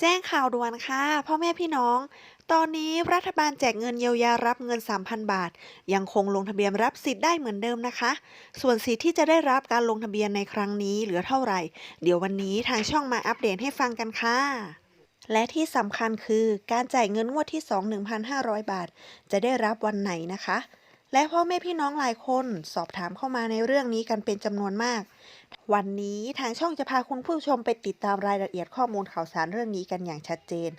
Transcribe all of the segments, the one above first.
แจ้งข่าวด่วนค่ะ พ่อแม่พี่น้อง ตอนนี้รัฐบาลแจกเงินเยียวยารับเงิน 3,000 บาท ยังคงลงทะเบียนรับสิทธิ์ได้เหมือนเดิมนะคะ ส่วนสิทธิ์ที่จะได้รับการลงทะเบียนในครั้งนี้เหลือเท่าไหร่ เดี๋ยววันนี้ทางช่องมาอัปเดตให้ฟังกันค่ะและที่สำคัญคือการจ่ายเงินงวดที่ 2 1,500 บาท จะได้รับวันไหนนะคะ และพ่อแม่พี่น้องหลายคนสอบถามเข้ามาในเรื่องนี้กันเป็นจำนวนมาก วันนี้ทางช่องจะพาคุณผู้ชมไปติดตามรายละเอียดข้อมูลข่าวสารเรื่องนี้กันอย่างชัดเจน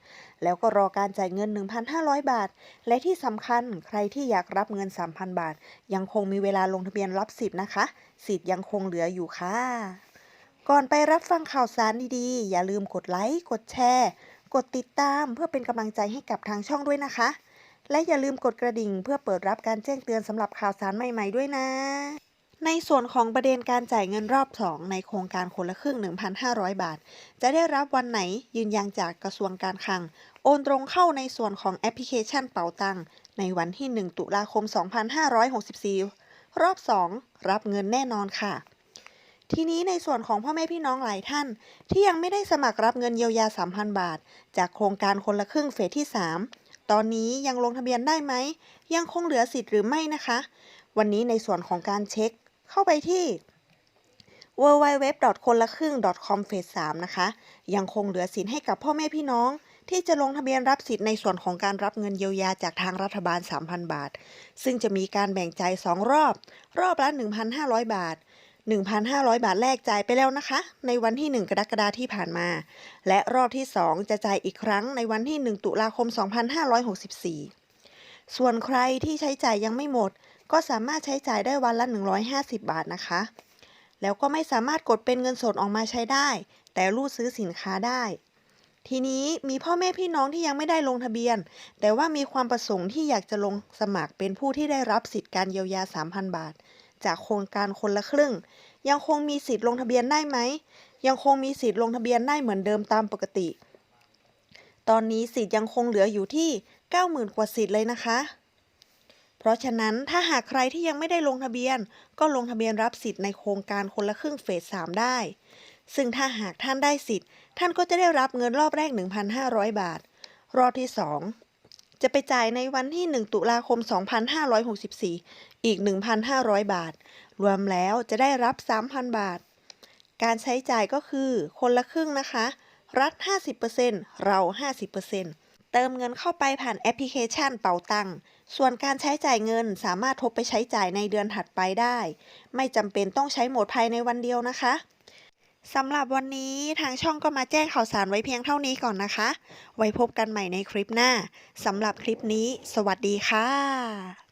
แล้วก็รอการจ่ายเงิน 1,500 บาท และที่สำคัญใครที่อยากรับเงิน 3,000 บาท ยังคงมีเวลาลงทะเบียนรับสิทธิ์นะคะ สิทธิ์ยังคงเหลืออยู่ค่ะ ก่อนไปรับฟังข่าวสารดีๆ อย่าลืมกดไลค์กดแชร์ กดติดตามเพื่อเป็นกำลังใจให้กับทางช่องด้วยนะคะ และอย่าลืมกดกระดิ่งเพื่อเปิดรับการแจ้งเตือนสำหรับข่าวสารใหม่ ๆ ด้วยนะ ในส่วนของประเด็นการจ่ายเงินรอบ 2 ในโครงการคนละครึ่ง 1,500 บาท จะได้รับวันไหนยืนยันจากกระทรวงการคลัง โอนตรงเข้าในส่วนของแอปพลิเคชันเป๋าตังในวันที่ 1 ตุลาคม 2564 รอบ 2 รับเงินแน่นอนค่ะทีนี้ในส่วนของพ่อแม่พี่น้องหลายท่าน ที่ยังไม่ได้สมัครรับเงินเยียวยา 3,000 บาท จากโครงการคนละครึ่งเฟสที่ 3 ตอนนี้ยังลงทะเบียนได้ไหม ยังคงเหลือสิทธิ์หรือไม่นะคะ วันนี้ในส่วนของการเช็คเข้าไปที่ w w w คนละครึ่ง .com เฟส3นะคะ ยังคงเหลือสิทธิ์ให้กับพ่อแม่พี่น้อง ที่จะลงทะเบียนรับสิทธิ์ในส่วนของการรับเงินเยียวยาจากทางรัฐบาล 3,000 บาท ซึ่งจะมีการแบ่งใจ 2 รอบ รอบละ 1,500 บาท 1,500 บาทแรกจ่ายไปแล้วนะคะ ในวันที่ 1 กรกฎาคมที่ผ่านมา และรอบที่ 2 จะจ่ายอีกครั้งในวันที่ 1 ตุลาคม 2564 ส่วนใครที่ใช้จ่ายยังไม่หมด ก็สามารถใช้จ่ายได้วันละ 150 บาทนะคะ แล้วก็ไม่สามารถกดเป็นเงินสดออกมาใช้ได้ แต่รูดซื้อสินค้าได้ทีนี้มีพ่อแม่พี่น้องที่ยังไม่ได้ลงทะเบียน แต่ว่ามีความประสงค์ที่อยากจะลงสมัครเป็นผู้ที่ได้รับสิทธิ์การเยียวยา 3,000 บาท จากโครงการคนละครึ่ง ยังคงมีสิทธิ์ลงทะเบียนได้ไหม ยังคงมีสิทธิ์ลงทะเบียนได้เหมือนเดิมตามปกติ ตอนนี้สิทธิ์ยังคงเหลืออยู่ที่ 90,000 กว่าสิทธิ์เลยนะคะ เพราะฉะนั้นถ้าหากใครที่ยังไม่ได้ลงทะเบียน ก็ลงทะเบียนรับสิทธิ์ในโครงการคนละครึ่งเฟส3ได้ ซึ่งถ้าหากท่านได้สิทธิ์ ท่านก็จะได้รับเงินรอบแรก 1,500 บาท รอบที่ 2 จะไปจ่ายในวันที่ 1 ตุลาคม 2564 อีก 1,500 บาท รวมแล้วจะได้รับ 3,000 บาท การใช้จ่ายก็คือคนละครึ่งนะคะ รัฐ 50%เรา 50%เติมเงินเข้าไปผ่านแอปพลิเคชันเป๋าตังส่วนการใช้จ่ายเงินสามารถทบไปใช้จ่ายในเดือนถัดไปได้ ไม่จำเป็นต้องใช้หมดภายในวันเดียวนะคะ สำหรับวันนี้ทางช่องก็มาแจ้งข่าวสารไว้เพียงเท่านี้ก่อนนะคะ ไว้พบกันใหม่ในคลิปหน้า สำหรับคลิปนี้ สวัสดีค่ะ